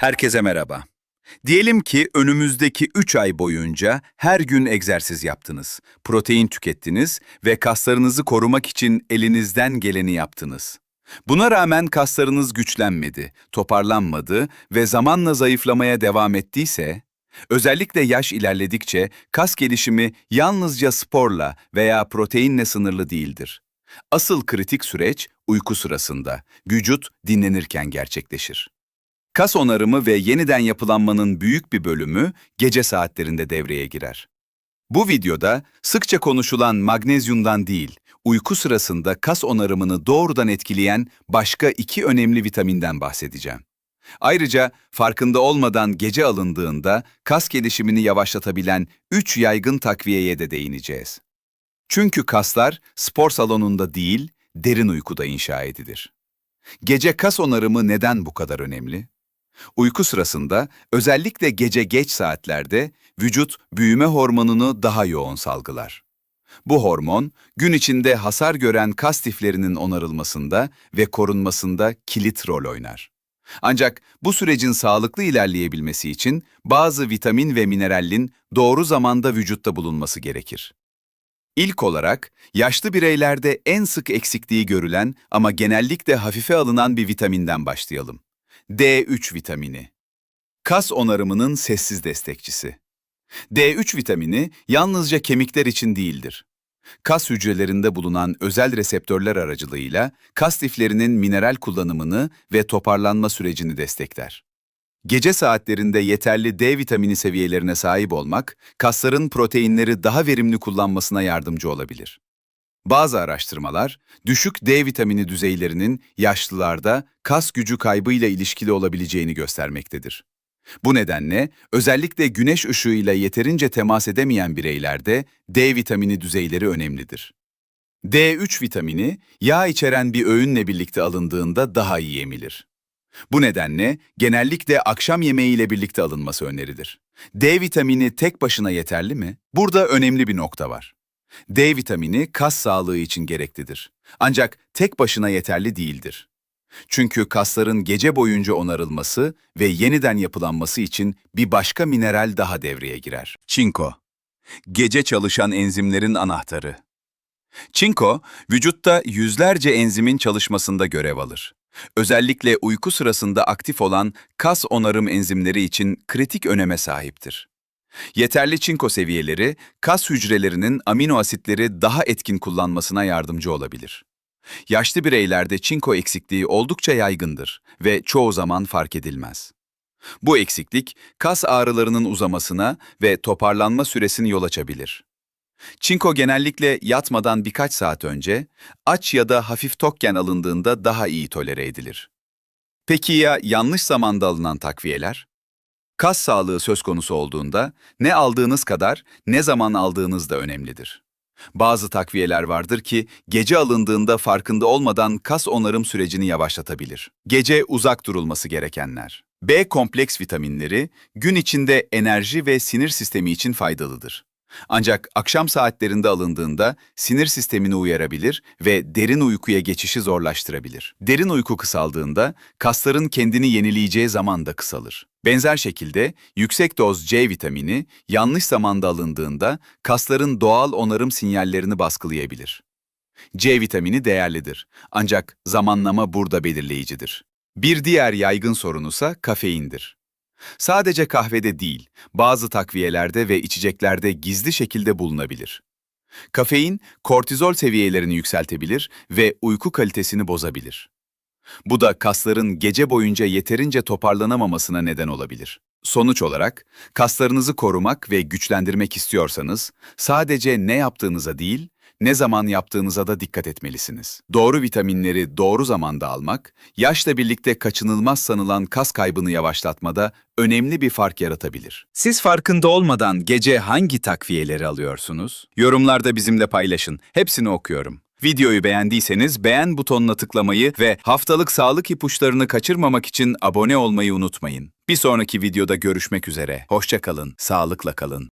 Herkese merhaba. Diyelim ki önümüzdeki 3 ay boyunca her gün egzersiz yaptınız, protein tükettiniz ve kaslarınızı korumak için elinizden geleni yaptınız. Buna rağmen kaslarınız güçlenmedi, toparlanmadı ve zamanla zayıflamaya devam ettiyse, özellikle yaş ilerledikçe kas gelişimi yalnızca sporla veya proteinle sınırlı değildir. Asıl kritik süreç uyku sırasında, vücut dinlenirken gerçekleşir. Kas onarımı ve yeniden yapılanmanın büyük bir bölümü gece saatlerinde devreye girer. Bu videoda sıkça konuşulan magnezyumdan değil, uyku sırasında kas onarımını doğrudan etkileyen başka iki önemli vitaminden bahsedeceğim. Ayrıca farkında olmadan gece alındığında kas gelişimini yavaşlatabilen üç yaygın takviyeye de değineceğiz. Çünkü kaslar spor salonunda değil, derin uykuda inşa edilir. Gece kas onarımı neden bu kadar önemli? Uyku sırasında, özellikle gece geç saatlerde vücut büyüme hormonunu daha yoğun salgılar. Bu hormon, gün içinde hasar gören kas tiflerinin onarılmasında ve korunmasında kilit rol oynar. Ancak bu sürecin sağlıklı ilerleyebilmesi için bazı vitamin ve mineralin doğru zamanda vücutta bulunması gerekir. İlk olarak, yaşlı bireylerde en sık eksikliği görülen ama genellikle hafife alınan bir vitaminden başlayalım. D3 vitamini. Kas onarımının sessiz destekçisi. D3 vitamini yalnızca kemikler için değildir. Kas hücrelerinde bulunan özel reseptörler aracılığıyla kas liflerinin mineral kullanımını ve toparlanma sürecini destekler. Gece saatlerinde yeterli D vitamini seviyelerine sahip olmak, kasların proteinleri daha verimli kullanmasına yardımcı olabilir. Bazı araştırmalar, düşük D vitamini düzeylerinin yaşlılarda kas gücü kaybıyla ilişkili olabileceğini göstermektedir. Bu nedenle özellikle güneş ışığıyla yeterince temas edemeyen bireylerde D vitamini düzeyleri önemlidir. D3 vitamini yağ içeren bir öğünle birlikte alındığında daha iyi emilir. Bu nedenle genellikle akşam yemeğiyle birlikte alınması önerilir. D vitamini tek başına yeterli mi? Burada önemli bir nokta var. D vitamini kas sağlığı için gereklidir. Ancak tek başına yeterli değildir. Çünkü kasların gece boyunca onarılması ve yeniden yapılanması için bir başka mineral daha devreye girer. Çinko. Gece çalışan enzimlerin anahtarı. Çinko, vücutta yüzlerce enzimin çalışmasında görev alır. Özellikle uyku sırasında aktif olan kas onarım enzimleri için kritik öneme sahiptir. Yeterli çinko seviyeleri, kas hücrelerinin amino asitleri daha etkin kullanmasına yardımcı olabilir. Yaşlı bireylerde çinko eksikliği oldukça yaygındır ve çoğu zaman fark edilmez. Bu eksiklik, kas ağrılarının uzamasına ve toparlanma süresini yol açabilir. Çinko genellikle yatmadan birkaç saat önce, aç ya da hafif tokken alındığında daha iyi tolere edilir. Peki ya yanlış zamanda alınan takviyeler? Kas sağlığı söz konusu olduğunda ne aldığınız kadar ne zaman aldığınız da önemlidir. Bazı takviyeler vardır ki gece alındığında farkında olmadan kas onarım sürecini yavaşlatabilir. Gece uzak durulması gerekenler. B kompleks vitaminleri gün içinde enerji ve sinir sistemi için faydalıdır. Ancak akşam saatlerinde alındığında sinir sistemini uyarabilir ve derin uykuya geçişi zorlaştırabilir. Derin uyku kısaldığında kasların kendini yenileyeceği zaman da kısalır. Benzer şekilde yüksek doz C vitamini yanlış zamanda alındığında kasların doğal onarım sinyallerini baskılayabilir. C vitamini değerlidir ancak zamanlama burada belirleyicidir. Bir diğer yaygın sorunusa kafeindir. Sadece kahvede değil, bazı takviyelerde ve içeceklerde gizli şekilde bulunabilir. Kafein, kortizol seviyelerini yükseltebilir ve uyku kalitesini bozabilir. Bu da kasların gece boyunca yeterince toparlanamamasına neden olabilir. Sonuç olarak, kaslarınızı korumak ve güçlendirmek istiyorsanız, sadece ne yaptığınıza değil, ne zaman yaptığınıza da dikkat etmelisiniz. Doğru vitaminleri doğru zamanda almak, yaşla birlikte kaçınılmaz sanılan kas kaybını yavaşlatmada önemli bir fark yaratabilir. Siz farkında olmadan gece hangi takviyeleri alıyorsunuz? Yorumlarda bizimle paylaşın. Hepsini okuyorum. Videoyu beğendiyseniz beğen butonuna tıklamayı ve haftalık sağlık ipuçlarını kaçırmamak için abone olmayı unutmayın. Bir sonraki videoda görüşmek üzere. Hoşça kalın, sağlıkla kalın.